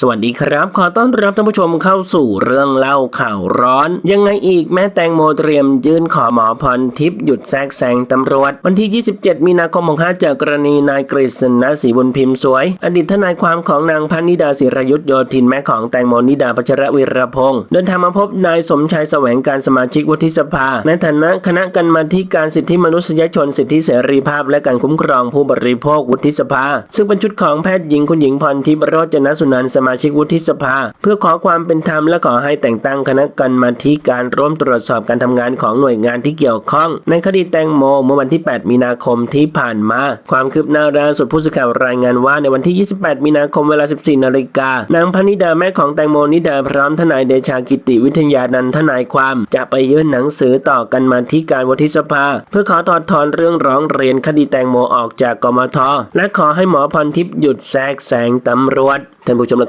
สวัสดีครับ ขอต้อนรับท่านผู้ชมเข้าสู่เรื่องเล่าข่าวร้อน ยังไงอีกแม่แตงโมเตรียมยื่นขอหมอพรทิพย์หยุดแทรกแซงตำรวจ วันที่ 27 มีนาคม65จากกรณีนายกฤษณะศรีบุญพิมพ์สวย อดีตทนายความของนางพนิดาศิรยุทธโยธินแม่ของแตงโมนิดาพัชรวิรพงศ์เดินทางมาพบนายสมชายแสวงการสมาชิกวุฒิสภา ในฐานะคณะกรรมาธิการสิทธิมนุษยชนสิทธิเสรีภาพ และการคุ้มครองผู้บริโภควุฒิสภา ซึ่งเป็นชุดของแพทย์หญิงคุณหญิงพรทิพย์โรจนสุนันท์มาชิกวุฒิสภา เพื่อขอความเป็นธรรมและขอให้แต่งตั้งคณะกรรมาธิการร่วมตรวจสอบการทำงานของหน่วยงานที่เกี่ยวข้อง ในคดีแตงโมเมื่อวันที่ 8 มีนาคมที่ผ่านมา ความคืบหน้าล่าสุดผู้สื่อข่าวรายงานว่าในวันที่ 28 มีนาคมเวลา 14 นาฬิกานางพนิดาแม่ของแตงโมนิดาพร้อมทนายเดชากิติวิทยานันทนายความ จะไปยื่นหนังสือต่อกันมาที่การวุฒิสภา เพื่อขอถอดถอนเรื่องร้องเรียนคดีแตงโมออกจากกมทและขอให้หมอพรทิพย์หยุดแทรกแซงตำรวจท่านผู้ชมนะ